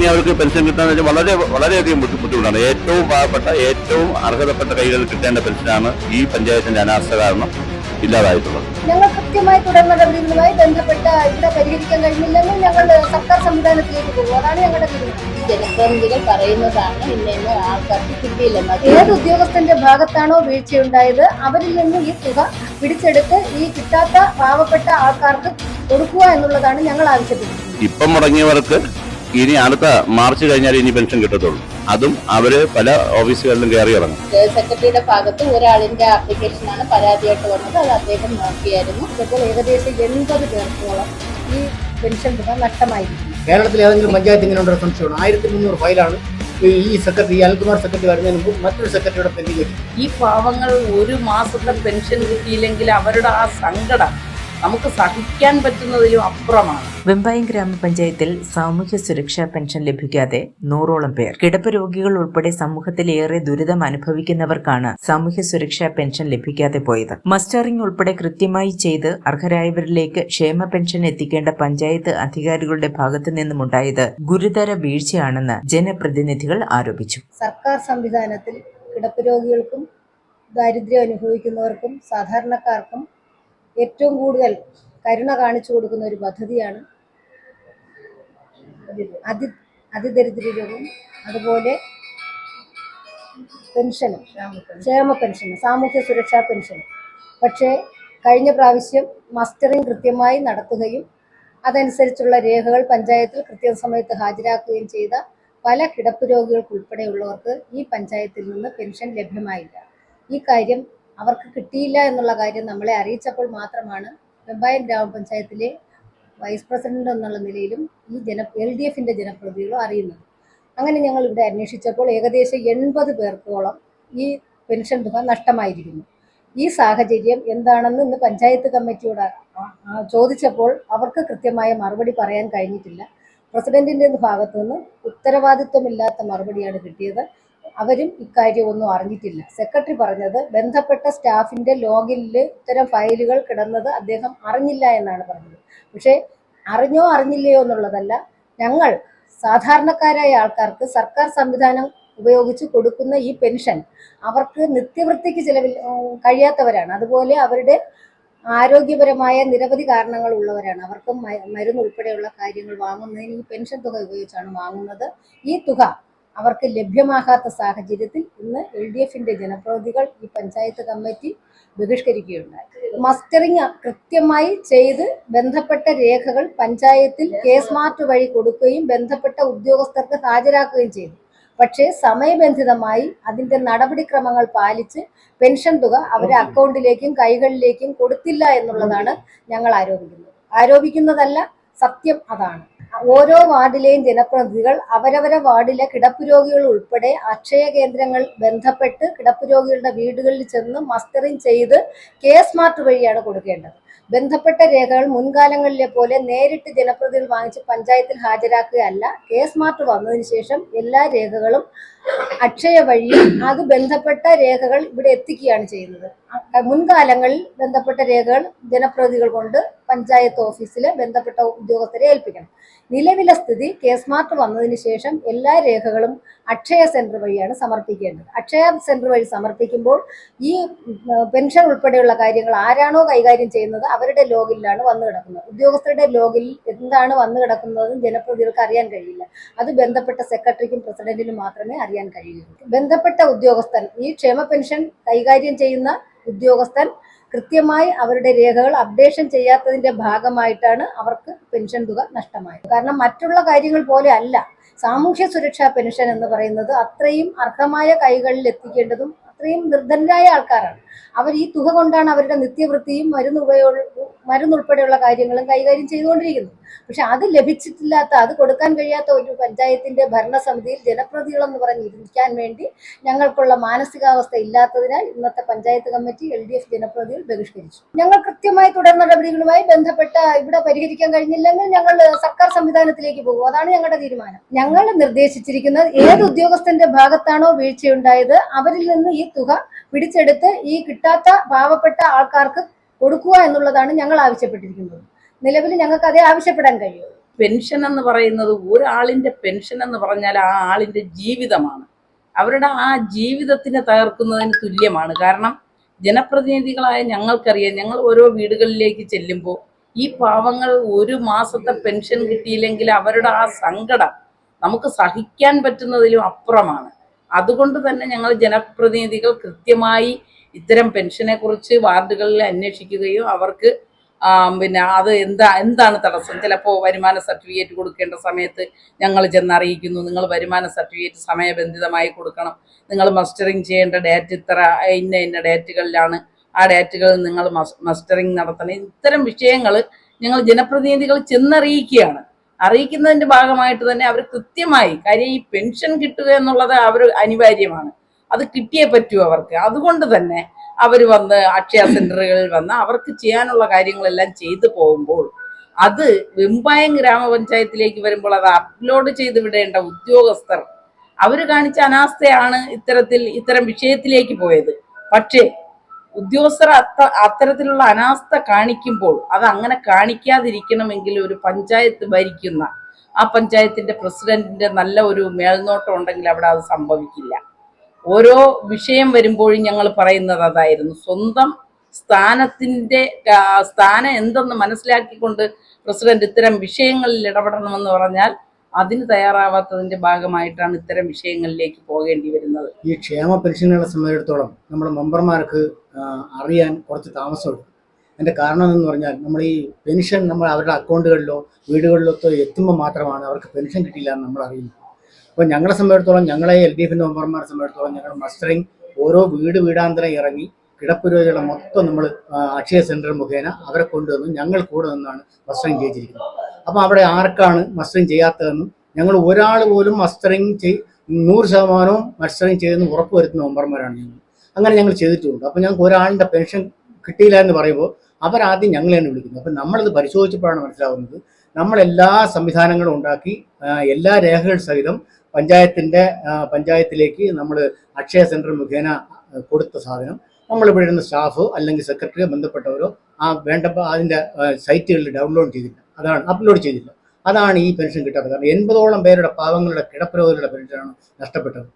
ഇനി അവർക്ക് പെൻഷൻ കിട്ടാന്ന് വെച്ചാൽ വളരെ വളരെയധികം ബുദ്ധിമുട്ടുകളാണ് ഏറ്റവും പാവപ്പെട്ട ഏറ്റവും അർഹതപ്പെട്ട കൈകളിൽ കിട്ടേണ്ട പെൻഷനാണ് ഈ പഞ്ചായത്തിന്റെ അനാസ്ഥ കാരണം ഇല്ലാതായിട്ടുള്ളത്. ഞങ്ങൾ കൃത്യമായി തുടർ നടപടികളുമായി ബന്ധപ്പെട്ട ഇവിടെ പരിഹരിക്കാൻ കഴിഞ്ഞില്ലെങ്കിൽ ഞങ്ങൾ സർക്കാർ സംവിധാനത്തിലേക്ക് പോകും. അതാണ് ഞങ്ങളുടെ തീരുമാനം ജനപ്രതിനിധികൾ പറയുന്നതാണ് ഇന്നെന്ന് ഇന്ന ആൾക്കാർക്ക് കിട്ടിയില്ലെന്ന്. ഏത് ഉദ്യോഗസ്ഥന്റെ ഭാഗത്താണോ വീഴ്ചയുണ്ടായത് അവരിൽ നിന്ന് ഈ തുക പിടിച്ചെടുത്ത് ഈ കിട്ടാത്ത പാവപ്പെട്ട ആൾക്കാർക്ക് കൊടുക്കുക എന്നുള്ളതാണ് ഞങ്ങൾ ആവശ്യപ്പെടുന്നത്. ഇപ്പം മുടങ്ങിയവർക്ക് ഇനി അടുത്ത മാർച്ച് കഴിഞ്ഞാൽ ഇനി പെൻഷൻ കിട്ടത്തുള്ളൂ. അതും അവർ പല ഓഫീസുകളിലും കയറി ഇറങ്ങും. സെക്രട്ടറിയുടെ ഭാഗത്ത് ഒരാളിന്റെ ആപ്ലിക്കേഷനാണ് പരാതിയായിട്ട് വന്നത്. അത് അദ്ദേഹം നോക്കിയായിരുന്നു. ഇപ്പോൾ ഏകദേശം എൺപത് പേർക്കോളം ഈ പെൻഷൻ തുക നഷ്ടമായിരിക്കും കേരളത്തിലെ ഏതെങ്കിലും പഞ്ചായത്ത് ഇങ്ങനെ ഉണ്ടോ സംശയമാണ് ആയിരത്തി മുന്നൂറ് ഫയലാണ്. ഈ ഈ സെക്രട്ടറി അനിൽകുമാർ സെക്രട്ടറി വരുന്നതിന് മുമ്പ് മറ്റൊരു സെക്രട്ടറിയുടെ പെൻഡിംഗ് ഈ പാവങ്ങൾ ഒരു മാസത്തെ പെൻഷൻ കിട്ടിയില്ലെങ്കിൽ അവരുടെ ആ സങ്കടം നമുക്ക് സഹിക്കാൻ പറ്റുന്നതിലും അപ്പുറമാണ്. വെമ്പായം ഗ്രാമപഞ്ചായത്തിൽ സാമൂഹ്യ സുരക്ഷാ പെൻഷൻ ലഭിക്കാതെ നൂറോളം പേർ. കിടപ്പ് രോഗികൾ ഉൾപ്പെടെ സമൂഹത്തിലേറെ ദുരിതം അനുഭവിക്കുന്നവർക്കാണ് സാമൂഹ്യ സുരക്ഷാ പെൻഷൻ ലഭിക്കാതെ പോയത്. മസ്റ്ററിംഗ് ഉൾപ്പെടെ കൃത്യമായി ചെയ്ത് അർഹരായവരിലേക്ക് ക്ഷേമ പെൻഷൻ എത്തിക്കേണ്ട പഞ്ചായത്ത് അധികാരികളുടെ ഭാഗത്തു നിന്നുമുണ്ടായത് ഗുരുതര വീഴ്ചയാണെന്ന് ജനപ്രതിനിധികൾ ആരോപിച്ചു. സർക്കാർ സംവിധാനത്തിൽ കിടപ്പ് രോഗികൾക്കും ദാരിദ്ര്യം അനുഭവിക്കുന്നവർക്കും സാധാരണക്കാർക്കും ഏറ്റവും കൂടുതൽ കരുണ കാണിച്ചു കൊടുക്കുന്ന ഒരു പദ്ധതിയാണ് അതി അതിദരിദ്രരും അതുപോലെ പെൻഷനും ക്ഷേമ പെൻഷനും സാമൂഹ്യ സുരക്ഷാ പെൻഷനും. പക്ഷേ കഴിഞ്ഞ പ്രാവശ്യം മസ്റ്ററിംഗ് കൃത്യമായി നടത്തുകയും അതനുസരിച്ചുള്ള രേഖകൾ പഞ്ചായത്തിൽ കൃത്യസമയത്ത് ഹാജരാക്കുകയും ചെയ്ത പല കിടപ്പ് രോഗികൾക്ക് ഉൾപ്പെടെയുള്ളവർക്ക് ഈ പഞ്ചായത്തിൽ നിന്ന് പെൻഷൻ ലഭ്യമായില്ല. ഈ കാര്യം അവർക്ക് കിട്ടിയില്ല എന്നുള്ള കാര്യം നമ്മളെ അറിയിച്ചപ്പോൾ മാത്രമാണ് വെമ്പായം ഗ്രാമപഞ്ചായത്തിലെ വൈസ് പ്രസിഡന്റ് എന്നുള്ള നിലയിലും ഈ ജന എൽ ഡി എഫിന്റെ ജനപ്രതിനിധികളും അറിയുന്നത്. അങ്ങനെ ഞങ്ങൾ ഇവിടെ അന്വേഷിച്ചപ്പോൾ ഏകദേശം എൺപത് പേർക്കോളം ഈ പെൻഷൻ തുക നഷ്ടമായിരിക്കുന്നു. ഈ സാഹചര്യം എന്താണെന്ന് ഇന്ന് പഞ്ചായത്ത് കമ്മിറ്റിയോട് ചോദിച്ചപ്പോൾ അവർക്ക് കൃത്യമായ മറുപടി പറയാൻ കഴിഞ്ഞിട്ടില്ല. പ്രസിഡന്റിന്റെ ഭാഗത്തു നിന്ന് ഉത്തരവാദിത്വമില്ലാത്ത മറുപടിയാണ് കിട്ടിയത്. അവരും ഇക്കാര്യമൊന്നും അറിഞ്ഞിട്ടില്ല. സെക്രട്ടറി പറഞ്ഞത് ബന്ധപ്പെട്ട സ്റ്റാഫിന്റെ ലോഗിനിൽ ഇത്തരം ഫയലുകൾ കിടന്നത് അദ്ദേഹം അറിഞ്ഞില്ല എന്നാണ് പറഞ്ഞത്. പക്ഷേ അറിഞ്ഞോ അറിഞ്ഞില്ലയോ എന്നുള്ളതല്ല ഞങ്ങൾ സാധാരണക്കാരായ ആൾക്കാർക്ക് സർക്കാർ സംവിധാനം ഉപയോഗിച്ച് കൊടുക്കുന്ന ഈ പെൻഷൻ അവർക്ക് നിത്യവൃത്തിക്ക് ചിലവിൽ കഴിയാത്തവരാണ്. അതുപോലെ അവരുടെ ആരോഗ്യപരമായ നിരവധി കാരണങ്ങൾ ഉള്ളവരാണ്. അവർക്ക് മരുന്ന് ഉൾപ്പെടെയുള്ള കാര്യങ്ങൾ വാങ്ങുന്നതിന് ഈ പെൻഷൻ തുക ഉപയോഗിച്ചാണ് വാങ്ങുന്നത്. ഈ തുക അവർക്ക് ലഭ്യമാകാത്ത സാഹചര്യത്തിൽ ഇന്ന് എൽ ഡി എഫിന്റെ ജനപ്രതിനിധികൾ ഈ പഞ്ചായത്ത് കമ്മിറ്റി ബഹിഷ്കരിക്കുകയുണ്ടായി. മസ്റ്ററിങ് കൃത്യമായി ചെയ്ത് ബന്ധപ്പെട്ട രേഖകൾ പഞ്ചായത്തിൽ കെ സ്മാർട്ട് വഴി കൊടുക്കുകയും ബന്ധപ്പെട്ട ഉദ്യോഗസ്ഥർക്ക് ഹാജരാക്കുകയും ചെയ്തു. പക്ഷേ സമയബന്ധിതമായി അതിന്റെ നടപടിക്രമങ്ങൾ പാലിച്ച് പെൻഷൻ തുക അവരെ അക്കൗണ്ടിലേക്കും കൈകളിലേക്കും കൊടുത്തില്ല എന്നുള്ളതാണ് ഞങ്ങൾ ആരോപിക്കുന്നത്. ആരോപിക്കുന്നതല്ല സത്യം അതാണ്. ഓരോ വാർഡിലെയും ജനപ്രതിനിധികൾ അവരവരെ വാർഡിലെ കിടപ്പ് രോഗികൾ ഉൾപ്പെടെ അക്ഷയ കേന്ദ്രങ്ങൾ ബന്ധപ്പെട്ട് കിടപ്പ് രോഗികളുടെ വീടുകളിൽ ചെന്ന് മസ്റ്ററിംഗ് ചെയ്ത് കെ സ്മാർട്ട് വഴിയാണ് കൊടുക്കേണ്ടത്. ബന്ധപ്പെട്ട രേഖകൾ മുൻകാലങ്ങളിലെ പോലെ നേരിട്ട് ജനപ്രതിനിധികൾ വാങ്ങിച്ച് പഞ്ചായത്തിൽ ഹാജരാക്കുകയല്ല. കെ സ്മാർട്ട് വന്നതിന് ശേഷം എല്ലാ രേഖകളും അക്ഷയ വഴി അത് ബന്ധപ്പെട്ട രേഖകൾ ഇവിടെ എത്തിക്കുകയാണ് ചെയ്യുന്നത്. മുൻകാലങ്ങളിൽ ബന്ധപ്പെട്ട രേഖകൾ ജനപ്രതിനിധികൾ കൊണ്ട് പഞ്ചായത്ത് ഓഫീസിലെ ബന്ധപ്പെട്ട ഉദ്യോഗസ്ഥരെ ഏൽപ്പിക്കണം. നിലവിലെ സ്ഥിതി കേസ് മാർട്ട് വന്നതിന് ശേഷം എല്ലാ രേഖകളും അക്ഷയ സെന്റർ വഴിയാണ് സമർപ്പിക്കേണ്ടത്. അക്ഷയ സെന്റർ വഴി സമർപ്പിക്കുമ്പോൾ ഈ പെൻഷൻ ഉൾപ്പെടെയുള്ള കാര്യങ്ങൾ ആരാണോ കൈകാര്യം ചെയ്യുന്നത് അവരുടെ ലോഗിലാണ് വന്നു കിടക്കുന്നത്. ഉദ്യോഗസ്ഥരുടെ ലോഗിൽ എന്താണ് വന്നു കിടക്കുന്നതെന്ന് ജനപ്രതികൾക്ക് അറിയാൻ കഴിയില്ല. അത് ബന്ധപ്പെട്ട സെക്രട്ടറിക്കും പ്രസിഡന്റിനും മാത്രമേ അറിയാൻ കഴിയുള്ളൂ ബന്ധപ്പെട്ട ഉദ്യോഗസ്ഥൻ ഈ ക്ഷേമ പെൻഷൻ കൈകാര്യം ചെയ്യുന്ന ഉദ്യോഗസ്ഥൻ കൃത്യമായി അവരുടെ രേഖകൾ അപ്ഡേഷൻ ചെയ്യാത്തതിന്റെ ഭാഗമായിട്ടാണ് അവർക്ക് പെൻഷൻ തുക നഷ്ടമായത്. കാരണം മറ്റുള്ള കാര്യങ്ങൾ പോലെ അല്ല സാമൂഹ്യ സുരക്ഷാ പെൻഷൻ എന്ന് പറയുന്നത് അത്രയും അർഹമായ കൈകളിൽ എത്തിക്കേണ്ടതും അത്രയും നിർദ്ധനരായ ആൾക്കാരാണ്. അവർ ഈ തുക കൊണ്ടാണ് അവരുടെ നിത്യവൃത്തിയും മരുന്ന് മരുന്നുൾപ്പെടെയുള്ള കാര്യങ്ങളും കൈകാര്യം ചെയ്തുകൊണ്ടിരിക്കുന്നത്. പക്ഷെ അത് ലഭിച്ചിട്ടില്ലാത്ത അത് കൊടുക്കാൻ കഴിയാത്ത ഒരു പഞ്ചായത്തിന്റെ ഭരണസമിതിയിൽ ജനപ്രതികളെന്ന് പറഞ്ഞ് ഇരിക്കാൻ വേണ്ടി ഞങ്ങൾക്കുള്ള മാനസികാവസ്ഥ ഇല്ലാത്തതിനാൽ ഇന്നത്തെ panchayat committee L D F ജനപ്രതിനിധികൾ ബഹിഷ്കരിച്ചു. ഞങ്ങൾ കൃത്യമായി തുടർ നടപടികളുമായി ബന്ധപ്പെട്ട ഇവിടെ പരിഹരിക്കാൻ കഴിഞ്ഞില്ലെങ്കിൽ ഞങ്ങൾ സർക്കാർ സംവിധാനത്തിലേക്ക് പോകും. അതാണ് ഞങ്ങളുടെ തീരുമാനം. ഞങ്ങൾ നിർദ്ദേശിച്ചിരിക്കുന്നത് ഏത് ഉദ്യോഗസ്ഥന്റെ ഭാഗത്താണോ വീഴ്ചയുണ്ടായത് അവരിൽ നിന്ന് ഈ തുക പിടിച്ചെടുത്ത് ഈ കിട്ടാത്ത പാവപ്പെട്ട ആൾക്കാർക്ക് കൊടുക്കുക എന്നുള്ളതാണ് ഞങ്ങൾ ആവശ്യപ്പെട്ടിരിക്കുന്നത്. നിലവിൽ ഞങ്ങൾക്ക് അതേ ആവശ്യപ്പെടാൻ കഴിയുള്ളൂ. പെൻഷൻ എന്ന് പറയുന്നത് ഒരാളിന്റെ പെൻഷൻ എന്ന് പറഞ്ഞാൽ ആ ആളിന്റെ ജീവിതമാണ്. അവരുടെ ആ ജീവിതത്തിനെ തകർക്കുന്നതിന് തുല്യമാണ്. കാരണം ജനപ്രതിനിധികളായ ഞങ്ങൾക്കറിയാം ഞങ്ങൾ ഓരോ വീടുകളിലേക്ക് ചെല്ലുമ്പോൾ ഈ പാവങ്ങൾ ഒരു മാസത്തെ പെൻഷൻ കിട്ടിയില്ലെങ്കിൽ അവരുടെ ആ സങ്കടം നമുക്ക് സഹിക്കാൻ പറ്റുന്നതിലും അപ്പുറമാണ്. അതുകൊണ്ട് തന്നെ ഞങ്ങൾ ജനപ്രതിനിധികൾ കൃത്യമായി ഇത്തരം പെൻഷനെ കുറിച്ച് വാർഡുകളിൽ അന്വേഷിക്കുകയും അവർക്ക് പിന്നെ അത് എന്താ എന്താണ് തടസ്സം? ചിലപ്പോൾ വരുമാന സർട്ടിഫിക്കറ്റ് കൊടുക്കേണ്ട സമയത്ത് ഞങ്ങൾ ചെന്ന് അറിയിക്കുന്നു നിങ്ങൾ വരുമാന സർട്ടിഫിക്കറ്റ് സമയബന്ധിതമായി കൊടുക്കണം. നിങ്ങൾ മസ്റ്ററിങ് ചെയ്യേണ്ട ഡേറ്റ് ഇത്ര ഇന്ന ഇന്ന ഡേറ്റുകളിലാണ്. ആ ഡേറ്റുകളിൽ നിങ്ങൾ മസ്റ്ററിങ് നടത്തണം. ഇത്തരം വിഷയങ്ങൾ ഞങ്ങൾ ജനപ്രതിനിധികൾ ചെന്നറിയിക്കുകയാണ്. അറിയിക്കുന്നതിന്റെ ഭാഗമായിട്ട് തന്നെ അവർ കൃത്യമായി കാര്യം ഈ പെൻഷൻ കിട്ടുക എന്നുള്ളത് അവർ അനിവാര്യമാണ്. അത് കിട്ടിയേ പറ്റൂ അവർക്ക്. അതുകൊണ്ട് തന്നെ അവർ വന്ന് അക്ഷയ സെന്ററുകളിൽ വന്ന് അവർക്ക് ചെയ്യാനുള്ള കാര്യങ്ങളെല്ലാം ചെയ്തു പോകുമ്പോൾ അത് വെമ്പായം ഗ്രാമപഞ്ചായത്തിലേക്ക് വരുമ്പോൾ അത് അപ്ലോഡ് ചെയ്ത് വിടേണ്ട ഉദ്യോഗസ്ഥർ അവർ കാണിച്ച അനാസ്ഥയാണ് ഇത്തരത്തിൽ ഇത്തരം വിഷയത്തിലേക്ക് പോയത്. പക്ഷേ ഉദ്യോഗസ്ഥർ അത്ത അത്തരത്തിലുള്ള അനാസ്ഥ കാണിക്കുമ്പോൾ അത് അങ്ങനെ കാണിക്കാതിരിക്കണമെങ്കിൽ ഒരു പഞ്ചായത്ത് ഭരിക്കുന്ന ആ പഞ്ചായത്തിന്റെ പ്രസിഡന്റിന്റെ നല്ല ഒരു മേൽനോട്ടം ഉണ്ടെങ്കിൽ അവിടെ അത് സംഭവിക്കില്ല. ഓരോ വിഷയം വരുമ്പോഴും ഞങ്ങൾ പറയുന്നത് അതായിരുന്നു. സ്വന്തം സ്ഥാനത്തിന്റെ സ്ഥാനം എന്തെന്ന് മനസ്സിലാക്കിക്കൊണ്ട് പ്രസിഡന്റ് ഇത്തരം വിഷയങ്ങളിൽ ഇടപെടണമെന്ന് പറഞ്ഞാൽ അതിന് തയ്യാറാവാത്തതിന്റെ ഭാഗമായിട്ടാണ് ഇത്തരം വിഷയങ്ങളിലേക്ക് പോകേണ്ടി വരുന്നത്. ഈ ക്ഷേമ പെൻഷനുകളെ സംബന്ധിച്ചിടത്തോളം നമ്മുടെ മെമ്പർമാർക്ക് അറിയാൻ കുറച്ച് താമസമുണ്ട്. അതിന്റെ കാരണം എന്ന് പറഞ്ഞാൽ നമ്മൾ ഈ പെൻഷൻ നമ്മൾ അവരുടെ അക്കൗണ്ടുകളിലോ വീടുകളിലോ എത്തുമ്പോൾ മാത്രമാണ് അവർക്ക് പെൻഷൻ കിട്ടിയില്ല എന്ന് നമ്മൾ അറിയുന്നത്. അപ്പോൾ ഞങ്ങളെ സംബന്ധിച്ചിടത്തോളം ഞങ്ങളെ എൽ ഡി എഫിന്റെ മെമ്പർമാരെ സംബന്ധിച്ചിടത്തോളം ഞങ്ങൾ മസ്റ്ററിങ് ഓരോ വീട് വീടാന്തരം ഇറങ്ങി കിടപ്പ് രോഗികളെ മൊത്തം നമ്മൾ അക്ഷയ സെന്റർ മുഖേന അവരെ കൊണ്ടുവന്ന് ഞങ്ങൾ കൂടെ നിന്നാണ് മസ്റ്ററിങ് ചെയ്തിരിക്കുന്നത്. അപ്പോൾ അവിടെ ആർക്കാണ് മസ്റ്ററിങ് ചെയ്യാത്തതെന്നും ഞങ്ങൾ ഒരാൾ പോലും മസ്റ്ററിങ് ചെയ് നൂറ് ശതമാനവും മത്സരം ചെയ്തെന്ന് ഉറപ്പ് വരുത്തുന്ന മെമ്പർമാരാണ് ഞങ്ങൾ. അങ്ങനെ ഞങ്ങൾ ചെയ്തിട്ടുണ്ട്. അപ്പോൾ ഞങ്ങൾക്ക് ഒരാളുടെ പെൻഷൻ കിട്ടിയില്ല എന്ന് പറയുമ്പോൾ അവരാദ്യം ഞങ്ങളെയാണ് വിളിക്കുന്നത്. അപ്പം നമ്മളത് പരിശോധിച്ചപ്പോഴാണ് മനസ്സിലാവുന്നത്. നമ്മളെല്ലാ സംവിധാനങ്ങളും ഉണ്ടാക്കി എല്ലാ രേഖകൾ സഹിതം പഞ്ചായത്തിന്റെ പഞ്ചായത്തിലേക്ക് നമ്മൾ അക്ഷയ സെന്റർ മുഖേന കൊടുത്ത സാധനം നമ്മൾ ഇരുന്ന സ്റ്റാഫ് അല്ലെങ്കിൽ സെക്രട്ടറിയോ ബന്ധപ്പെട്ടവരോ ആ വേണ്ടപ്പോൾ അതിന്റെ സൈറ്റുകളിൽ ഡൗൺലോഡ് ചെയ്തില്ല. അതാണ് അപ്ലോഡ് ചെയ്തില്ല. അതാണ് ഈ പെൻഷൻ കിട്ടാത്തത്. കാരണം എൺപതോളം പേരുടെ പാവങ്ങളുടെ കിടപ്പിരോധികളുടെ പെൻഷനാണ് നഷ്ടപ്പെട്ടത്.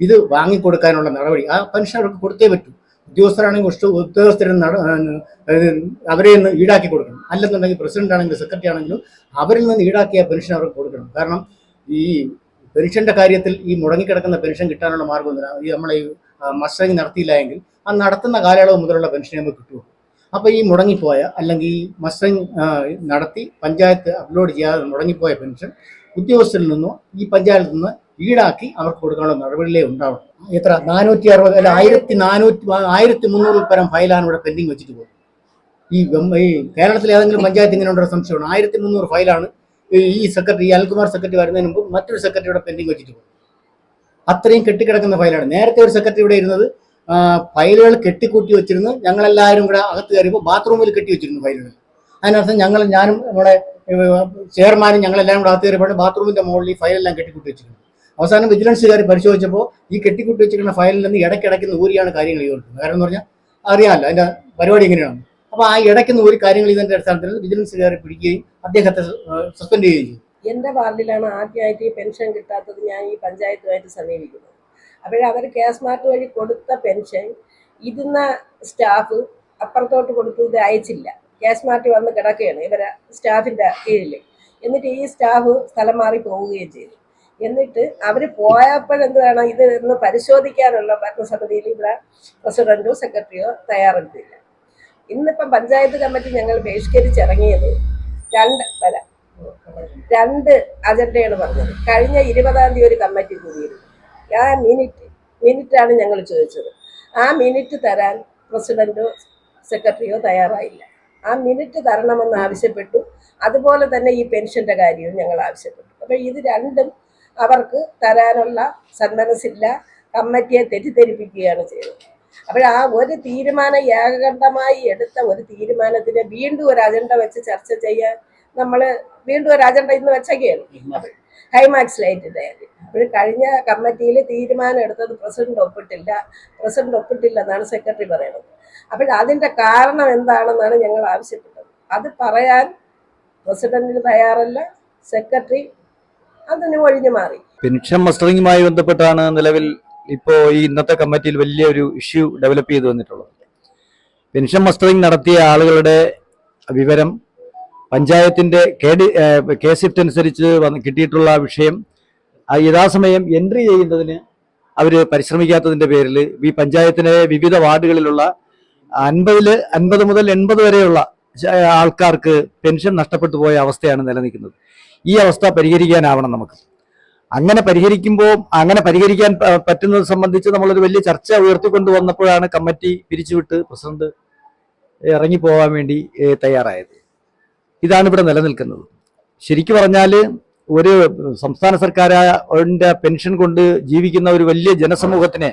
ഇത് വാങ്ങിക്കൊടുക്കാനുള്ള നടപടി. ആ പെൻഷൻ അവർക്ക് കൊടുത്തേ പറ്റൂ. ഉദ്യോഗസ്ഥരാണെങ്കിൽ ഉദ്യോഗസ്ഥരും അവരെ നിന്ന് ഈടാക്കി കൊടുക്കണം. അല്ലെന്നുണ്ടെങ്കിൽ പ്രസിഡന്റ് ആണെങ്കിലും സെക്രട്ടറി ആണെങ്കിലും അവരിൽ നിന്ന് ഈടാക്കിയ പെൻഷൻ അവർക്ക് കൊടുക്കണം. കാരണം ഈ പെൻഷന്റെ കാര്യത്തിൽ ഈ മുടങ്ങിക്കിടക്കുന്ന പെൻഷൻ കിട്ടാനുള്ള മാർഗം ഈ നമ്മളെ ഈ മസ്റ്ററിങ് നടത്തിയില്ല എങ്കിൽ ആ നടത്തുന്ന കാലയളവ് മുതലുള്ള പെൻഷൻ നമുക്ക് കിട്ടുമോ അപ്പോൾ ഈ മുടങ്ങിപ്പോയ അല്ലെങ്കിൽ മസ്റ്ററിങ് നടത്തി പഞ്ചായത്ത് അപ്ലോഡ് ചെയ്യാതെ മുടങ്ങിപ്പോയ പെൻഷൻ ഉദ്യോഗസ്ഥരിൽ നിന്നോ ഈ പഞ്ചായത്തിൽ നിന്ന് ഈടാക്കി അവർക്ക് കൊടുക്കാനുള്ള നടപടികളേ ഉണ്ടാവണം. എത്ര? നാനൂറ്റി അറുപത് അല്ല ആയിരത്തി നാനൂറ്റി ആയിരത്തി മുന്നൂറിൽ പരം ഫയലാണ് ഇവിടെ പെൻഡിങ് വെച്ചിട്ട് പോകുന്നത്. ഈ ഈ കേരളത്തിലെ ഏതെങ്കിലും പഞ്ചായത്ത് ഇങ്ങനെ ഉണ്ടോ സംശയമാണ് ആയിരത്തി മുന്നൂറ് ഫയലാണ് ഈ- സെക്രട്ടറി ഈ അനിൽകുമാർ സെക്രട്ടറി വരുന്നതിന് മുമ്പ് മറ്റൊരു സെക്രട്ടറി ഇവിടെ പെൻഡിങ് വെച്ചിട്ട് പോകും അത്രയും കെട്ടിക്കിടക്കുന്ന ഫയലാണ്. നേരത്തെ ഒരു സെക്രട്ടറി ഇവിടെ ഇരുന്നത് ഫയലുകൾ കെട്ടിക്കൂട്ടി വെച്ചിരുന്നു. ഞങ്ങളെല്ലാവരും കൂടെ അകത്ത് കയറിയപ്പോൾ ബാത്റൂമിൽ കെട്ടി വെച്ചിരുന്നു ഫയലുകൾ. അതിനർത്ഥം ഞങ്ങൾ ഞാനും നമ്മുടെ ചെയർമാനും ഞങ്ങളെല്ലാവരും കൂടെ അകത്ത് കയറിയപ്പോൾ ബാത്റൂമിന്റെ മുകളിൽ ഫയലെല്ലാം കെട്ടിക്കൂട്ടി വെച്ചിരുന്നു. അവസാനം വിജിലൻസുകാർ പരിശോധിച്ചപ്പോൾ ഈ കെട്ടിക്കൂട്ടി വെച്ചിരിക്കുന്ന ഫയലിൽ നിന്ന് ഇടയ്ക്കിടയ്ക്ക് ഊരിയാണ് കാര്യങ്ങൾ ചെയ്തുകൊണ്ടിരുന്നത്. കാരണം എന്ന് പറഞ്ഞാൽ അറിയാമല്ലോ അതിന്റെ പരിപാടി എങ്ങനെയാണ് അപ്പോൾ ആ ഇടയ്ക്ക് ഒരു കാര്യങ്ങൾ ഇതിന്റെ അടിസ്ഥാനത്തിൽ വിജിലൻസുകാരെ പിടിക്കുകയും അദ്ദേഹത്തെ സസ്പെൻഡ് ചെയ്യുകയും ചെയ്തു. എന്റെ വാർഡിലാണ് ആദ്യമായിട്ട് ഈ പെൻഷൻ കിട്ടാത്തത് ഞാൻ ഈ പഞ്ചായത്തുമായിട്ട് സമീപിക്കുന്നത്. അപ്പോഴേ അവർ എസ് മാർട്ട് വഴി കൊടുത്ത പെൻഷൻ ഇരുന്ന സ്റ്റാഫ് അപ്പുറത്തോട്ട് കൊടുത്തത് അയച്ചില്ല. എസ് മാർട്ട് വന്ന് കിടക്കുകയാണ് ഇവരെ സ്റ്റാഫിന്റെ കീഴിൽ എന്നിട്ട് ഈ സ്റ്റാഫ് സ്ഥലം മാറി പോവുകയും ചെയ്തു. എന്നിട്ട് അവർ പോയപ്പോഴെന്ത് വേണം ഇത് ഒന്ന് പരിശോധിക്കാനുള്ള ഭരണസമിതിയിൽ ഇവിടെ പ്രസിഡന്റോ സെക്രട്ടറിയോ തയ്യാറെടുത്തില്ല. ഇന്നിപ്പം പഞ്ചായത്ത് കമ്മിറ്റി ഞങ്ങൾ ബഹിഷ്കരിച്ചിറങ്ങിയത് രണ്ട് വരാം രണ്ട് അജണ്ടയാണ് പറഞ്ഞത്. കഴിഞ്ഞ ഇരുപതാം തീയതി ഒരു കമ്മിറ്റി കൂടിയിരുന്നു. ആ മിനിറ്റ് മിനിറ്റാണ് ഞങ്ങൾ ചോദിച്ചത്. ആ മിനിറ്റ് തരാൻ പ്രസിഡന്റോ സെക്രട്ടറിയോ തയ്യാറായില്ല. ആ മിനിറ്റ് തരണമെന്ന് ആവശ്യപ്പെട്ടു. അതുപോലെ തന്നെ ഈ പെൻഷന്റെ കാര്യവും ഞങ്ങൾ ആവശ്യപ്പെട്ടു. അപ്പോൾ ഇത് രണ്ടും അവർക്ക് തരാനുള്ള സന്മനസ്സില്ല കമ്മിറ്റിയെ തെറ്റിദ്ധരിപ്പിക്കുകയാണ് ചെയ്തത്. അപ്പോൾ ആ ഒരു തീരുമാനം ഏകകണ്ഠമായി എടുത്ത ഒരു തീരുമാനത്തിന് വീണ്ടും ഒരു അജണ്ട വെച്ച് ചർച്ച ചെയ്യാൻ നമ്മൾ വീണ്ടും ഒരു അജണ്ട ഇന്ന് വെച്ചൊക്കെയാണ്. ഹൈമാക്സ് ലൈറ്റിന്റെ അപ്പോൾ കഴിഞ്ഞ കമ്മിറ്റിയിൽ തീരുമാനം എടുത്തത് പ്രസിഡന്റ് ഒപ്പിട്ടില്ല. പ്രസിഡന്റ് ഒപ്പിട്ടില്ല എന്നാണ് സെക്രട്ടറി പറയുന്നത് അപ്പോൾ അതിന്റെ കാരണം എന്താണെന്നാണ് ഞങ്ങൾ ആവശ്യപ്പെട്ടത്. അത് പറയാൻ പ്രസിഡന്റിന് തയ്യാറല്ല സെക്രട്ടറി അതിന് ഒഴിഞ്ഞു മാറി. പെൻഷൻ മസ്റ്ററിങ്ങുമായി ബന്ധപ്പെട്ടാണ് നിലവിൽ ഇപ്പോൾ ഈ ഇന്നത്തെ കമ്മിറ്റിയിൽ വലിയൊരു ഇഷ്യൂ ഡെവലപ്പ് ചെയ്തു വന്നിട്ടുള്ളത്. പെൻഷൻ മസ്റ്ററിംഗ് നടത്തിയ ആളുകളുടെ വിവരം പഞ്ചായത്തിന്റെ കെ ഡി കെ സിഫ്റ്റ് അനുസരിച്ച് വന്ന് കിട്ടിയിട്ടുള്ള വിഷയം യഥാസമയം എൻട്രി ചെയ്യുന്നതിന് അവർ പരിശ്രമിക്കാത്തതിന്റെ പേരിൽ ഈ പഞ്ചായത്തിലെ വിവിധ വാർഡുകളിലുള്ള അൻപതിൽ അൻപത് മുതൽ എൺപത് വരെയുള്ള ആൾക്കാർക്ക് പെൻഷൻ നഷ്ടപ്പെട്ടു പോയ അവസ്ഥയാണ് നിലനിൽക്കുന്നത്. ഈ അവസ്ഥ പരിഹരിക്കാനാവണം നമുക്ക്. അങ്ങനെ പരിഹരിക്കുമ്പോൾ അങ്ങനെ പരിഹരിക്കാൻ പറ്റുന്നത് സംബന്ധിച്ച് നമ്മളൊരു വലിയ ചർച്ച ഉയർത്തിക്കൊണ്ടു വന്നപ്പോഴാണ് കമ്മിറ്റി പിരിച്ചുവിട്ട് പ്രസിഡന്റ് ഇറങ്ങിപ്പോവാൻ വേണ്ടി തയ്യാറായത്. ഇതാണ് ഇവിടെ നിലനിൽക്കുന്നത്. ശരിക്കു പറഞ്ഞാൽ ഒരു സംസ്ഥാന സർക്കാരിന്റെ പെൻഷൻ കൊണ്ട് ജീവിക്കുന്ന ഒരു വലിയ ജനസമൂഹത്തിനെ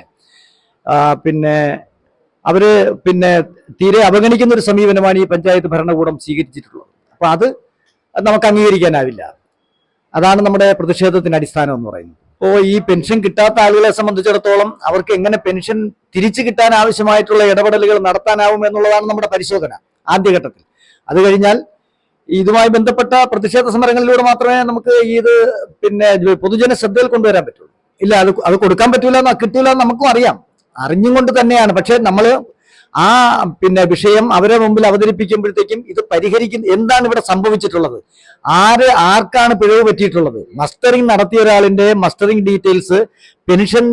പിന്നെ അവർ പിന്നെ തീരെ അവഗണിക്കുന്ന ഒരു സമീപനമാണ് ഈ പഞ്ചായത്ത് ഭരണകൂടം സ്വീകരിച്ചിട്ടുള്ളത്. അപ്പോൾ അത് നമുക്ക് അംഗീകരിക്കാനാവില്ല. അതാണ് നമ്മുടെ പ്രതിഷേധത്തിന് അടിസ്ഥാനം എന്ന് പറയുന്നത്. അപ്പോൾ ഈ പെൻഷൻ കിട്ടാത്ത ആളുകളെ സംബന്ധിച്ചിടത്തോളം അവർക്ക് എങ്ങനെ പെൻഷൻ തിരിച്ചു കിട്ടാൻ ആവശ്യമായിട്ടുള്ള ഇടപെടലുകൾ നടത്താനാവും എന്നുള്ളതാണ് നമ്മുടെ പരിശോധന ആദ്യഘട്ടത്തിൽ. അത് കഴിഞ്ഞാൽ ഇതുമായി ബന്ധപ്പെട്ട പ്രതിഷേധ സമരങ്ങളിലൂടെ മാത്രമേ നമുക്ക് ഇത് പിന്നെ പൊതുജന ശ്രദ്ധയിൽ കൊണ്ടുവരാൻ പറ്റുള്ളൂ. ഇല്ല അത് അത് കൊടുക്കാൻ പറ്റൂല കിട്ടൂല നമുക്കും അറിയാം. അറിഞ്ഞുകൊണ്ട് തന്നെയാണ്. പക്ഷെ നമ്മൾ ആ പിന്നെ വിഷയം അവരെ മുമ്പിൽ അവതരിപ്പിക്കുമ്പോഴത്തേക്കും ഇത് പരിഹരിക്കുന്ന എന്താണ് ഇവിടെ സംഭവിച്ചിട്ടുള്ളത്? ആര് ആർക്കാണ് പിഴവ് പറ്റിയിട്ടുള്ളത്? മസ്റ്ററിംഗ് നടത്തിയ ഒരാളിന്റെ മസ്റ്ററിംഗ് ഡീറ്റെയിൽസ് പെൻഷൻ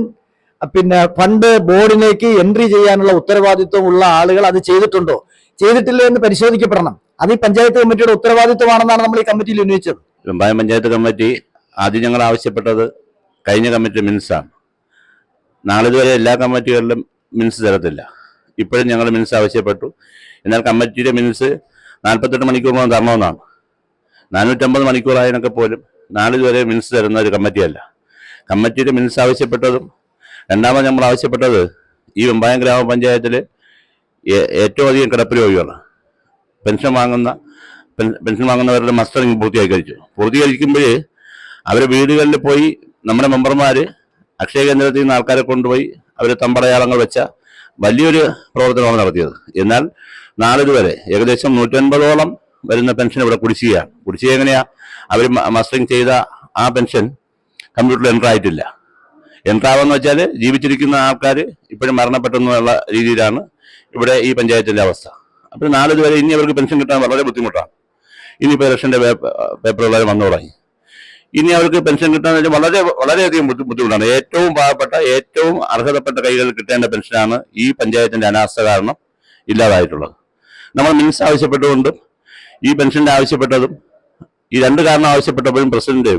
പിന്നെ ഫണ്ട് ബോർഡിലേക്ക് എൻട്രി ചെയ്യാനുള്ള ഉത്തരവാദിത്വം ഉള്ള ആളുകൾ അത് ചെയ്തിട്ടുണ്ടോ? ചെയ്തിട്ടില്ല എന്ന് പരിശോധിക്കപ്പെടണം. അത് ഈ പഞ്ചായത്ത് കമ്മിറ്റിയുടെ ഉത്തരവാദിത്വമാണെന്നാണ് നമ്മൾ ഈ കമ്മിറ്റിയിൽ ഉന്നയിച്ചത്. വെമ്പായം പഞ്ചായത്ത് കമ്മിറ്റി ആദ്യം ഞങ്ങൾ ആവശ്യപ്പെട്ടത് കഴിഞ്ഞ കമ്മിറ്റി മിൻസാണ് നാളിതുവരെ എല്ലാ കമ്മിറ്റികളിലും മിൻസ് തരത്തില്ല. ഇപ്പോഴും ഞങ്ങൾ മിൻസ് ആവശ്യപ്പെട്ടു. എന്നാൽ കമ്മിറ്റിയുടെ മിൻസ് നാൽപ്പത്തെട്ട് മണിക്കൂറോളം തരണമെന്നാണ്. നാനൂറ്റമ്പത് മണിക്കൂറായതിനൊക്കെ പോലും നാളിതുവരെ മിൻസ് തരുന്ന ഒരു കമ്മിറ്റിയല്ല. കമ്മിറ്റിയുടെ മിൻസ് ആവശ്യപ്പെട്ടതും രണ്ടാമത് നമ്മൾ ആവശ്യപ്പെട്ടത് ഈ വെമ്പായം ഗ്രാമപഞ്ചായത്തിൽ ഏറ്റവും അധികം കിടപ്പ് രോഗികളാണ് പെൻഷൻ വാങ്ങുന്ന പെൻഷൻ വാങ്ങുന്നവരുടെ മസ്റ്ററിങ് പൂർത്തീകരിച്ചു പൂർത്തീകരിക്കുമ്പോൾ അവരെ വീടുകളിൽ പോയി നമ്മുടെ മെമ്പർമാർ അക്ഷയ കേന്ദ്രത്തിൽ നിന്ന് ആൾക്കാരെ കൊണ്ടുപോയി അവർ തമ്പടയാളങ്ങൾ വെച്ച വലിയൊരു പ്രവർത്തനമാണ് നടത്തിയത്. എന്നാൽ നാളിതുവരെ ഏകദേശം നൂറ്റൻപതോളം വരുന്ന പെൻഷൻ ഇവിടെ കുടിശ്ശികയാണ്. കുടിശ്ശിക എങ്ങനെയാണ് അവർ മസ്റ്ററിങ് ചെയ്ത ആ പെൻഷൻ കമ്പ്യൂട്ടറിൽ എൻട്രി ആയിട്ടില്ല. എന്റർ വെച്ചാൽ ജീവിച്ചിരിക്കുന്ന ആൾക്കാർ ഇപ്പോഴും മരണപ്പെട്ടെന്നുള്ള രീതിയിലാണ് ഇവിടെ ഈ പഞ്ചായത്തിന്റെ അവസ്ഥ. അപ്പോൾ വരെ ഇനി അവർക്ക് പെൻഷൻ കിട്ടാൻ വളരെ ബുദ്ധിമുട്ടാണ്. ഇനിയിപ്പോൾ ഇലക്ഷന്റെ പേപ്പറുകൾ വന്നു തുടങ്ങി. ഇനി അവർക്ക് പെൻഷൻ കിട്ടാൻ വളരെ വളരെയധികം ബുദ്ധി- ബുദ്ധിമുട്ടാണ്. ഏറ്റവും പാവപ്പെട്ട ഏറ്റവും അർഹതപ്പെട്ട കൈകളിൽ കിട്ടേണ്ട പെൻഷനാണ് ഈ പഞ്ചായത്തിന്റെ അനാസ്ഥ കാരണം ഇല്ലാതായിട്ടുള്ളത്. നമ്മൾ മിൻസ് ആവശ്യപ്പെട്ടുകൊണ്ടും ഈ പെൻഷന്റെ ആവശ്യപ്പെട്ടതും ഈ രണ്ട് കാരണം ആവശ്യപ്പെട്ടപ്പോഴും പ്രസിഡന്റ്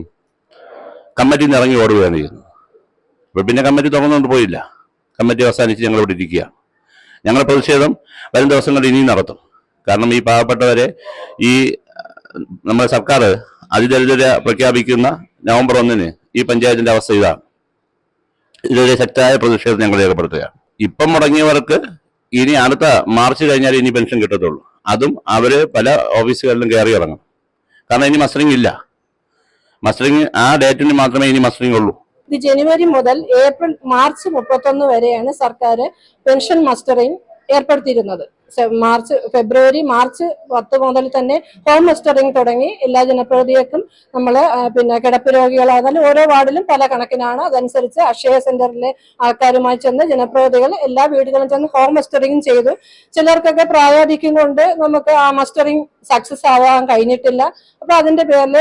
കമ്മിറ്റിയിൽ നിന്ന് ഇറങ്ങി ഓടുകയാണ് ചെയ്യുന്നത് പിന്നെ കമ്മിറ്റി തുറന്നുകൊണ്ട് പോയില്ല. കമ്മിറ്റി അവസാനിച്ച് ഞങ്ങൾ ഇവിടെ ഇരിക്കുകയാണ്. ഞങ്ങളുടെ പ്രതിഷേധം വരും ദിവസങ്ങളിൽ ഇനിയും നടത്തും. കാരണം ഈ പാവപ്പെട്ടവരെ ഈ നമ്മുടെ സർക്കാർ അതിദരിദ്ര പ്രഖ്യാപിക്കുന്ന നവംബർ ഒന്നിന് ഈ പഞ്ചായത്തിന്റെ അവസ്ഥ ഇതാണ്. ഇതൊരു ശക്തമായ പ്രതിഷേധം ഞങ്ങൾ രേഖപ്പെടുത്തുകയാണ്. ഇപ്പം മുടങ്ങിയവർക്ക് ഇനി അടുത്ത മാർച്ച് കഴിഞ്ഞാൽ ഇനി പെൻഷൻ കിട്ടത്തുള്ളൂ. അതും അവർ പല ഓഫീസുകളിലും കയറി ഇറങ്ങും. കാരണം ഇനി മസ്റ്ററിംഗ് ഇല്ല. മസ്റ്ററിംഗ് ആ ഡേറ്റിന് മാത്രമേ ഇനി മസ്റ്ററിംഗ് ഉള്ളൂ. ഇത് ജനുവരി മുതൽ ഏപ്രിൽ മാർച്ച് മുപ്പത്തൊന്ന് വരെയാണ് സർക്കാർ പെൻഷൻ മസ്റ്ററിംഗ് ഏർപ്പെടുത്തിയിരുന്നത്. മാർച്ച് ഫെബ്രുവരി മാർച്ച് പത്ത് മുതൽ തന്നെ ഹോം മസ്റ്ററിംഗ് തുടങ്ങി. എല്ലാ ജനപ്രതിനിധികൾക്കും നമ്മൾ പിന്നെ കിടപ്പ് രോഗികളായാലും ഓരോ വാർഡിലും പല കണക്കിനാണ്. അതനുസരിച്ച് അക്ഷയ സെന്ററിലെ ആൾക്കാരുമായി ചെന്ന് ജനപ്രതിനിധികൾ എല്ലാ വീടുകളും ചെന്ന് ഹോം മസ്റ്ററിംഗ് ചെയ്തു. ചിലർക്കൊക്കെ പ്രായാധിക്യം കൊണ്ട് നമുക്ക് ആ മസ്റ്ററിംഗ് സക്സസ് ആവാൻ കഴിഞ്ഞിട്ടില്ല. അപ്പൊ അതിന്റെ പേരിൽ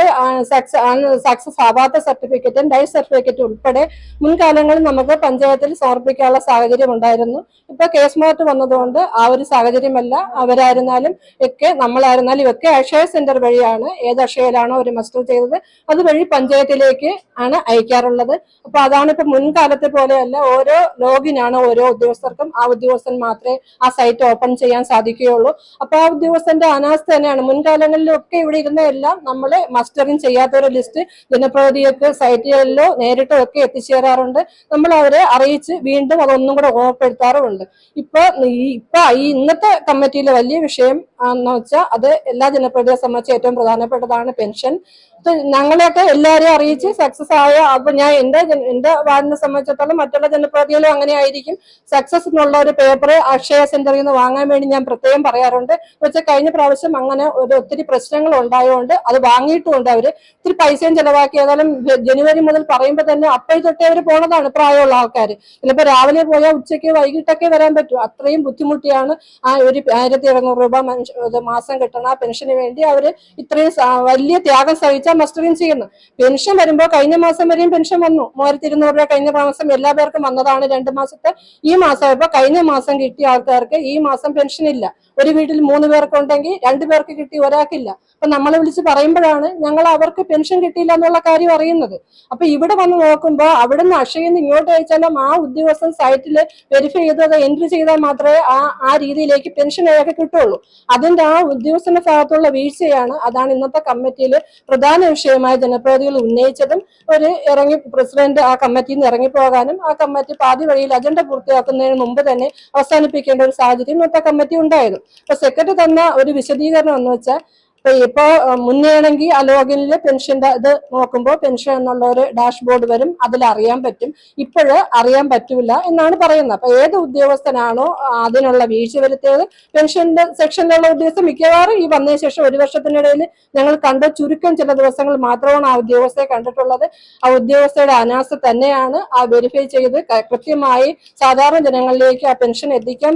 സക്സസ് ആവാത്ത സർട്ടിഫിക്കറ്റും ഡൈ സർട്ടിഫിക്കറ്റും ഉൾപ്പെടെ മുൻകാലങ്ങളിൽ നമുക്ക് പഞ്ചായത്തിൽ സമർപ്പിക്കാനുള്ള സാഹചര്യം ഉണ്ടായിരുന്നു. ഇപ്പൊ കേസ് മാർട്ട് വന്നതുകൊണ്ട് ആ ഒരു സാഹചര്യമല്ല. അവരായിരുന്നാലും ഒക്കെ നമ്മളായിരുന്നാലും ഒക്കെ അക്ഷയ സെന്റർ വഴിയാണ്. ഏത് അക്ഷയയിലാണോ ഒരു മസ്റ്റർ ചെയ്തത്. അതുവഴി പഞ്ചായത്തിലേക്ക് ആണ് അയക്കാറുള്ളത്. അപ്പൊ അതാണ് ഇപ്പൊ മുൻകാലത്തെ പോലെയല്ല. ഓരോ ലോഗിനാണ് ഓരോ ഉദ്യോഗസ്ഥർക്കും ആ ഉദ്യോഗസ്ഥൻ മാത്രമേ ആ സൈറ്റ് ഓപ്പൺ ചെയ്യാൻ സാധിക്കുകയുള്ളൂ. അപ്പൊ ആ ഉദ്യോഗസ്ഥന്റെ അനാസ്ഥ തന്നെയാണ്. മുൻകാലങ്ങളിലൊക്കെ ഇവിടെ ഇരുന്ന എല്ലാം നമ്മൾ മസ്റ്ററിങ് ചെയ്യാത്തൊരു ലിസ്റ്റ് ജനപ്രതിനിധികൾക്ക് സൈറ്റുകളിലോ നേരിട്ടോ ഒക്കെ എത്തിച്ചേരാറുണ്ട്. നമ്മൾ അവരെ അറിയിച്ച് വീണ്ടും അതൊന്നും കൂടെ ഓർപ്പെടുത്താറുമുണ്ട് ഇപ്പൊ ഇപ്പൊ ഈ ഇന്നത്തെ കമ്മിറ്റിയിലെ വലിയ വിഷയം എന്ന് വെച്ചാൽ അത് എല്ലാ ജനപ്രതിനിധിയെ സംബന്ധിച്ച് ഏറ്റവും പ്രധാനപ്പെട്ടതാണ് പെൻഷൻ. ഞങ്ങളെയൊക്കെ എല്ലാവരെയും അറിയിച്ച് സക്സസ് ആയ? അപ്പൊ ഞാൻ എന്റെ എന്റെ വാർഡിനെ സംബന്ധിച്ചിടത്തോളം മറ്റുള്ള ജനപ്രതിനിധികളും അങ്ങനെ ആയിരിക്കും. സക്സസ് എന്നുള്ള ഒരു പേപ്പർ അക്ഷയ സെന്ററിൽ നിന്ന് വാങ്ങാൻ വേണ്ടി ഞാൻ പ്രത്യേകം പറയാറുണ്ട്. പക്ഷെ കഴിഞ്ഞ പ്രാവശ്യം അങ്ങനെ ഒരു ഒത്തിരി പ്രശ്നങ്ങൾ ഉണ്ടായതുകൊണ്ട് അത് വാങ്ങിയിട്ടുമുണ്ട് അവർ. ഒത്തിരി പൈസയും ചെലവാക്കി. ഏതായാലും ജനുവരി മുതൽ പറയുമ്പോൾ തന്നെ അപ്പഴ് തൊട്ടേ അവർ പോണതാണ് പ്രായമുള്ള ആൾക്കാർ ചിലപ്പോൾ രാവിലെ പോയാൽ ഉച്ചയ്ക്ക് വൈകിട്ടൊക്കെ വരാൻ പറ്റും. അത്രയും ബുദ്ധിമുട്ടിയാണ് ആ ഒരു ആയിരത്തി ഇരുന്നൂറ് രൂപ മാസം കിട്ടണ ആ പെൻഷന് വേണ്ടി അവർ ഇത്രയും വലിയ ത്യാഗം സഹിച്ചാൽ മസ്റ്ററിങ് ചെയ്യുന്നു. പെൻഷൻ വരുമ്പോൾ കഴിഞ്ഞ മാസം വരെയും പെൻഷൻ വന്നു. മൂവായിരത്തി ഇരുന്നൂറ് രൂപ കഴിഞ്ഞ മാസം എല്ലാ പേർക്കും വന്നതാണ് രണ്ട് മാസത്തെ. ഈ മാസം ഇപ്പൊ കഴിഞ്ഞ മാസം കിട്ടിയ ആൾക്കാർക്ക് ഈ മാസം പെൻഷൻ ഇല്ല. ഒരു വീട്ടിൽ മൂന്ന് പേർക്കുണ്ടെങ്കിൽ രണ്ടു പേർക്ക് കിട്ടി ഒരാൾക്കില്ല. അപ്പൊ നമ്മളെ വിളിച്ച് പറയുമ്പോഴാണ് ഞങ്ങൾ അവർക്ക് പെൻഷൻ കിട്ടിയില്ല എന്നുള്ള കാര്യം അറിയുന്നത്. അപ്പൊ ഇവിടെ വന്ന് നോക്കുമ്പോൾ അവിടുന്ന് അക്ഷയിൽ നിന്ന് ഇങ്ങോട്ട് അയച്ചാലും ആ ഉദ്യോഗസ്ഥൻ സൈറ്റിൽ വെരിഫൈ ചെയ്ത് അത് എൻട്രി ചെയ്താൽ മാത്രമേ ആ ആ രീതിയിലേക്ക് പെൻഷൻ അയാൾക്ക് കിട്ടുള്ളൂ. അതിന്റെ ആ ഉദ്യോഗസ്ഥന്റെ ഭാഗത്തുള്ള വീഴ്ചയാണ്. അതാണ് ഇന്നത്തെ കമ്മിറ്റിയിൽ പ്രധാന വിഷയമായി ജനപ്രതിനിധികൾ ഉന്നയിച്ചതും ഒരു ഇറങ്ങി പ്രസിഡന്റ് ആ കമ്മിറ്റിയിൽ നിന്ന് ഇറങ്ങിപ്പോകാനും ആ കമ്മിറ്റി പാതി വഴിയിൽ അജണ്ട പൂർത്തിയാക്കുന്നതിന് മുമ്പ് തന്നെ അവസാനിപ്പിക്കേണ്ട ഒരു സാഹചര്യം ഇന്നത്തെ കമ്മിറ്റി ഉണ്ടായിരുന്നു. അപ്പൊ സെക്രട്ടറി തന്ന ഒരു വിശദീകരണം എന്ന് വെച്ചാൽ ഇപ്പൊ മുന്നേണെങ്കിൽ ആ ലോഗിനിൽ പെൻഷന്റെ ഇത് നോക്കുമ്പോൾ പെൻഷൻ എന്നുള്ള ഒരു ഡാഷ്ബോർഡ് വരും അതിൽ അറിയാൻ പറ്റും. ഇപ്പോഴ് അറിയാൻ പറ്റൂല എന്നാണ് പറയുന്നത്. അപ്പൊ ഏത് ഉദ്യോഗസ്ഥനാണോ അതിനുള്ള വീഴ്ച വരുത്തിയത്? പെൻഷന്റെ സെക്ഷനിലുള്ള ഉദ്യോഗസ്ഥൻ മിക്കവാറും ഈ വന്നതിന് ശേഷം ഒരു വർഷത്തിനിടയിൽ ഞങ്ങൾ കണ്ട ചുരുക്കം ചില ദിവസങ്ങൾ മാത്രമാണ് ആ ഉദ്യോഗസ്ഥയെ കണ്ടിട്ടുള്ളത്. ആ ഉദ്യോഗസ്ഥയുടെ അനാസ തന്നെയാണ് ആ വെരിഫൈ ചെയ്ത് കൃത്യമായി സാധാരണ ജനങ്ങളിലേക്ക് ആ പെൻഷൻ എത്തിക്കാൻ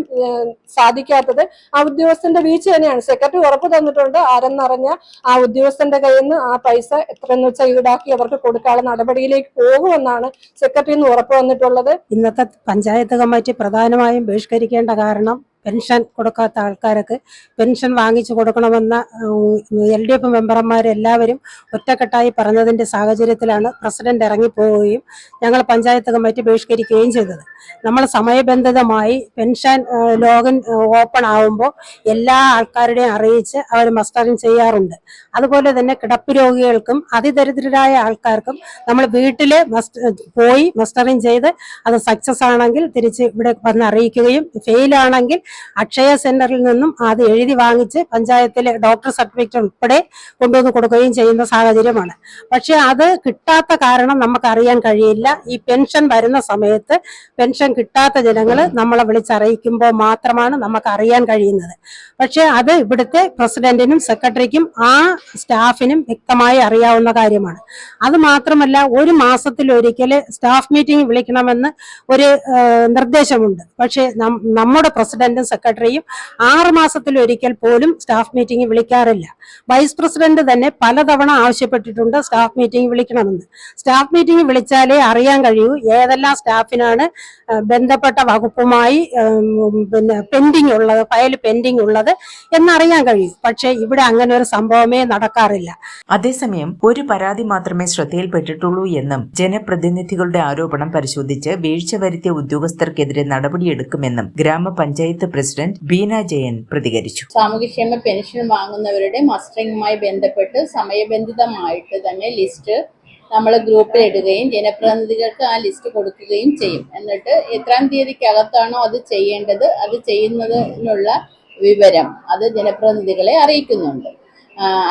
സാധിക്കാത്തത്. ആ ഉദ്യോഗസ്ഥന്റെ വീഴ്ച തന്നെയാണ്. സെക്രട്ടറി ഉറപ്പ് തന്നിട്ടുണ്ട്. ആരെന്നറിഞ്ഞ ആ ഉദ്യോഗസ്ഥന്റെ കയ്യിൽ നിന്ന് ആ പൈസ എത്ര എന്ന് വെച്ചാൽ ഈടാക്കി അവർക്ക് കൊടുക്കാനുള്ള നടപടിയിലേക്ക് പോകുമെന്നാണ് സെക്രട്ടറി നിന്ന് ഉറപ്പ് വന്നിട്ടുള്ളത്. ഇന്നത്തെ പഞ്ചായത്ത് കമ്മിറ്റി പ്രധാനമായും ബഹിഷ്കരിക്കേണ്ട കാരണം പെൻഷൻ കൊടുക്കാത്ത ആൾക്കാരൊക്കെ പെൻഷൻ വാങ്ങിച്ചു കൊടുക്കണമെന്ന എൽ ഡി എഫ് മെമ്പർമാരെല്ലാവരും ഒറ്റക്കെട്ടായി പറഞ്ഞതിന്റെ സാഹചര്യത്തിലാണ് പ്രസിഡന്റ് ഇറങ്ങിപ്പോവുകയും ഞങ്ങൾ പഞ്ചായത്ത് കമ്മിറ്റി ബഹിഷ്കരിക്കുകയും ചെയ്തത്. നമ്മൾ സമയബന്ധിതമായി പെൻഷൻ ലോഗിൻ ഓപ്പൺ ആവുമ്പോൾ എല്ലാ ആൾക്കാരുടെയും അറിയിച്ച് അവർ മസ്റ്ററിങ് ചെയ്യാറുണ്ട്. അതുപോലെ തന്നെ കിടപ്പ് രോഗികൾക്കും അതിദരിദ്രരായ ആൾക്കാർക്കും നമ്മൾ വീട്ടിൽ പോയി മസ്റ്ററിങ് ചെയ്ത് അത് സക്സസ് ആണെങ്കിൽ തിരിച്ച് ഇവിടെ വന്ന് അറിയിക്കുകയും ഫെയിൽ ആണെങ്കിൽ അക്ഷയ സെന്ററിൽ നിന്നും അത് എഴുതി വാങ്ങിച്ച് പഞ്ചായത്തിലെ ഡോക്ടർ സർട്ടിഫിക്കറ്റ് ഉൾപ്പെടെ കൊണ്ടുവന്ന് കൊടുക്കുകയും ചെയ്യുന്ന സാഹചര്യമാണ്. പക്ഷെ അത് കിട്ടാത്ത കാരണം നമുക്ക് അറിയാൻ കഴിയില്ല. ഈ പെൻഷൻ വരുന്ന സമയത്ത് പെൻഷൻ കിട്ടാത്ത ജനങ്ങൾ നമ്മളെ വിളിച്ചറിയിക്കുമ്പോൾ മാത്രമാണ് നമുക്ക് അറിയാൻ കഴിയുന്നത്. പക്ഷെ അത് ഇവിടുത്തെ പ്രസിഡന്റിനും സെക്രട്ടറിക്കും ആ സ്റ്റാഫിനും വ്യക്തമായി അറിയാവുന്ന കാര്യമാണ്. അത് മാത്രമല്ല ഒരു മാസത്തിൽ മാസത്തിലൊരിക്കൽ സ്റ്റാഫ് മീറ്റിംഗ് വിളിക്കണമെന്ന് ഒരു നിർദ്ദേശമുണ്ട്. പക്ഷേ നമ്മുടെ പ്രസിഡന്റും സെക്രട്ടറിയും ആറ് മാസത്തിലൊരിക്കൽ പോലും സ്റ്റാഫ് മീറ്റിംഗ് വിളിക്കാറില്ല. വൈസ് പ്രസിഡന്റ് തന്നെ പലതവണ ആവശ്യപ്പെട്ടിട്ടുണ്ട് സ്റ്റാഫ് മീറ്റിംഗ് വിളിക്കണമെന്ന്. സ്റ്റാഫ് മീറ്റിംഗ് വിളിച്ചാലേ അറിയാൻ കഴിയൂ ഏതെല്ലാം സ്റ്റാഫിനാണ് ബന്ധപ്പെട്ട വകുപ്പുമായി പിന്നെ പെൻഡിങ് ഉള്ളത് ഫയൽ പെൻഡിങ് ഉള്ളത് എന്നറിയാൻ കഴിയൂ. പക്ഷേ ഇവിടെ അങ്ങനെ ഒരു സംഭവമേ നടക്കാറില്ല. അതേസമയം ഒരു പരാതി മാത്രമേ ശ്രദ്ധയിൽപ്പെട്ടിട്ടുള്ളൂ എന്നും ജനപ്രതിനിധികളുടെ ആരോപണം പരിശോധിച്ച് വീഴ്ച വരുത്തിയ ഉദ്യോഗസ്ഥർക്കെതിരെ നടപടിയെടുക്കുമെന്നും ഗ്രാമപഞ്ചായത്ത് പ്രസിഡന്റ് ബീന ജയൻ പ്രതികരിച്ചു. സാമൂഹ്യക്ഷേമ പെൻഷൻ വാങ്ങുന്നവരുടെ മസ്റ്ററിംഗുമായി ബന്ധപ്പെട്ട് സമയബന്ധിതമായിട്ട് തന്നെ ലിസ്റ്റ് നമ്മൾ ഗ്രൂപ്പിൽ ഇടുകയും ജനപ്രതിനിധികൾക്ക് ആ ലിസ്റ്റ് കൊടുക്കുകയും ചെയ്യും. എന്നിട്ട് എത്രാം തീയതിക്കകത്താണോ അത് ചെയ്യേണ്ടത് അത് ചെയ്യുന്നതിനുള്ള വിവരം അത് ജനപ്രതിനിധികളെ അറിയിക്കുന്നുണ്ട്.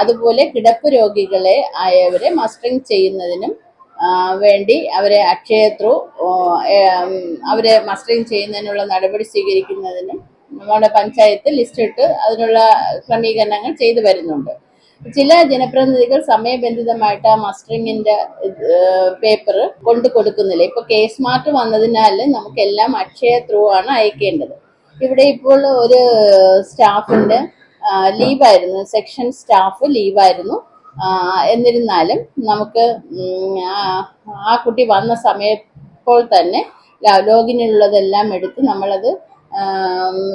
അതുപോലെ കിടപ്പ് രോഗികളെ ആയവരെ മസ്റ്ററിങ് ചെയ്യുന്നതിനും വേണ്ടി അവരെ അക്ഷയ ത്രൂ അവരെ മസ്റ്ററിങ് ചെയ്യുന്നതിനുള്ള നടപടി സ്വീകരിക്കുന്നതിന് നമ്മുടെ പഞ്ചായത്ത് ലിസ്റ്റ് ഇട്ട് അതിനുള്ള ക്രമീകരണങ്ങൾ ചെയ്തു വരുന്നുണ്ട്. ചില ജനപ്രതിനിധികൾ സമയബന്ധിതമായിട്ട് ആ മസ്റ്ററിങ്ങിന്റെ പേപ്പർ കൊണ്ടു കൊടുക്കുന്നില്ല. ഇപ്പൊ കേസ് സ്മാർട്ട് വന്നതിനാൽ നമുക്കെല്ലാം അക്ഷയ ത്രൂ ആണ് അയക്കേണ്ടത്. ഇവിടെ ഇപ്പോൾ ഒരു സ്റ്റാഫിന്റെ ലീവായിരുന്നു. Section staff ലീവായിരുന്നു. എന്നിരുന്നാലും നമുക്ക് ആ- കുട്ടി വന്ന സമയപ്പോൾ തന്നെ ലോഗിനുള്ളതെല്ലാം എടുത്ത് നമ്മളത്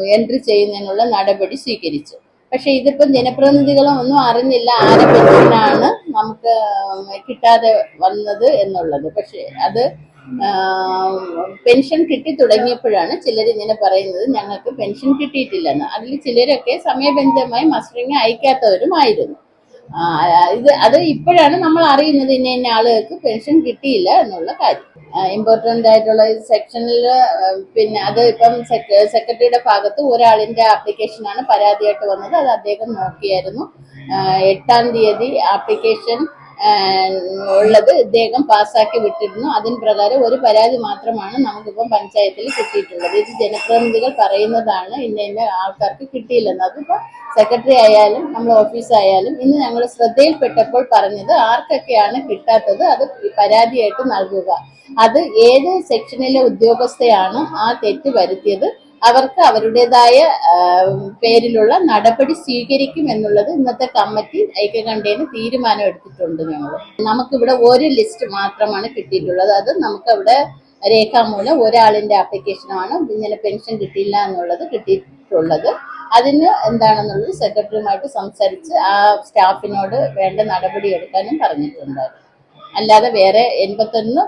എൻട്രി ചെയ്യുന്നതിനുള്ള നടപടി സ്വീകരിച്ചു. പക്ഷെ ഇതിപ്പം ജനപ്രതിനിധികളും ഒന്നും അറിഞ്ഞില്ല ആരെ പെൻഷനാണ് നമുക്ക് കിട്ടാതെ വന്നത് എന്നുള്ളത്. പക്ഷെ അത് പെൻഷൻ കിട്ടി തുടങ്ങിയപ്പോഴാണ് ചിലർ ഇങ്ങനെ പറയുന്നത് ഞങ്ങൾക്ക് പെൻഷൻ കിട്ടിയിട്ടില്ലെന്ന്. അതിൽ ചിലരൊക്കെ സമയബന്ധിതമായി മസ്റ്ററിങ് അയക്കാത്തവരുമായിരുന്നു. ഇത് അത് ഇപ്പോഴാണ് നമ്മൾ അറിയുന്നത് ഇന്ന ഇന്ന ആളുകൾക്ക് പെൻഷൻ കിട്ടിയില്ല എന്നുള്ള കാര്യം. ഇമ്പോർട്ടന്റ് ആയിട്ടുള്ള സെക്ഷനിൽ പിന്നെ അത് ഇപ്പം സെക്ര- സെക്രട്ടറിയുടെ ഭാഗത്ത് ഒരാളിന്റെ ആപ്ലിക്കേഷനാണ് പരാതിയായിട്ട് വന്നത്. അത് അദ്ദേഹം നോക്കിയായിരുന്നു. എട്ടാം തീയതി ആപ്ലിക്കേഷൻ ഉള്ളത് ഇദ്ദേഹം പാസ്സാക്കി വിട്ടിരുന്നു. അതിന് പ്രകാരം ഒരു പരാതി മാത്രമാണ് നമുക്കിപ്പം പഞ്ചായത്തിൽ കിട്ടിയിട്ടുള്ളത്. ഇത് ജനപ്രതിനിധികൾ പറയുന്നതാണ് ഇന്ന ഇന്ന ആൾക്കാർക്ക് കിട്ടിയില്ലെന്ന്. അതിപ്പോൾ സെക്രട്ടറി ആയാലും നമ്മൾ ഓഫീസായാലും ഇന്ന് ഞങ്ങൾ ശ്രദ്ധയിൽപ്പെട്ടപ്പോൾ പറഞ്ഞത് ആർക്കൊക്കെയാണ് കിട്ടാത്തത് അത് പരാതിയായിട്ട് നൽകുക. അത് ഏത് സെക്ഷനിലെ ഉദ്യോഗസ്ഥയാണ് ആ തെറ്റ് വരുത്തിയത്? അവർക്ക് അവരുടേതായ പേരിലുള്ള നടപടി സ്വീകരിക്കും എന്നുള്ളത് ഇന്നത്തെ കമ്മിറ്റി ഐക്യകണ്ഠേന തീരുമാനം എടുത്തിട്ടുണ്ട് ഞങ്ങൾ നമുക്കിവിടെ ഒരു ലിസ്റ്റ് മാത്രമാണ് കിട്ടിയിട്ടുള്ളത്. അത് നമുക്കവിടെ രേഖാമൂലം ഒരാളിന്റെ ആപ്ലിക്കേഷനാണ്. ഇങ്ങനെ പെൻഷൻ കിട്ടിയില്ല എന്നുള്ളത് കിട്ടിയിട്ടുള്ളത്. അതിന് എന്താണെന്നുള്ളത് സെക്രട്ടറിയുമായിട്ട് സംസാരിച്ച് ആ സ്റ്റാഫിനോട് വേണ്ട നടപടി എടുക്കാനും പറഞ്ഞിട്ടുണ്ട്. അല്ലാതെ വേറെ എൺപത്തൊന്ന്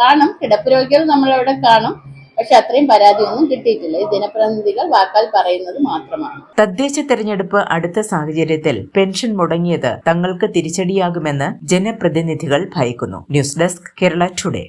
കാണും. കിടപ്പ് രോഗികൾ നമ്മളവിടെ കാണും. പക്ഷെ അത്രയും പരാതിയൊന്നും കിട്ടിയിട്ടില്ല. ഈ ജനപ്രതിനിധികൾ വാക്കാൽ പറയുന്നത് മാത്രമാണ്. തദ്ദേശ തെരഞ്ഞെടുപ്പ് അടുത്ത സാഹചര്യത്തിൽ പെൻഷൻ മുടങ്ങിയത് തങ്ങൾക്ക് തിരിച്ചടിയാകുമെന്ന് ജനപ്രതിനിധികൾ ഭയക്കുന്നു. News desk Kerala today.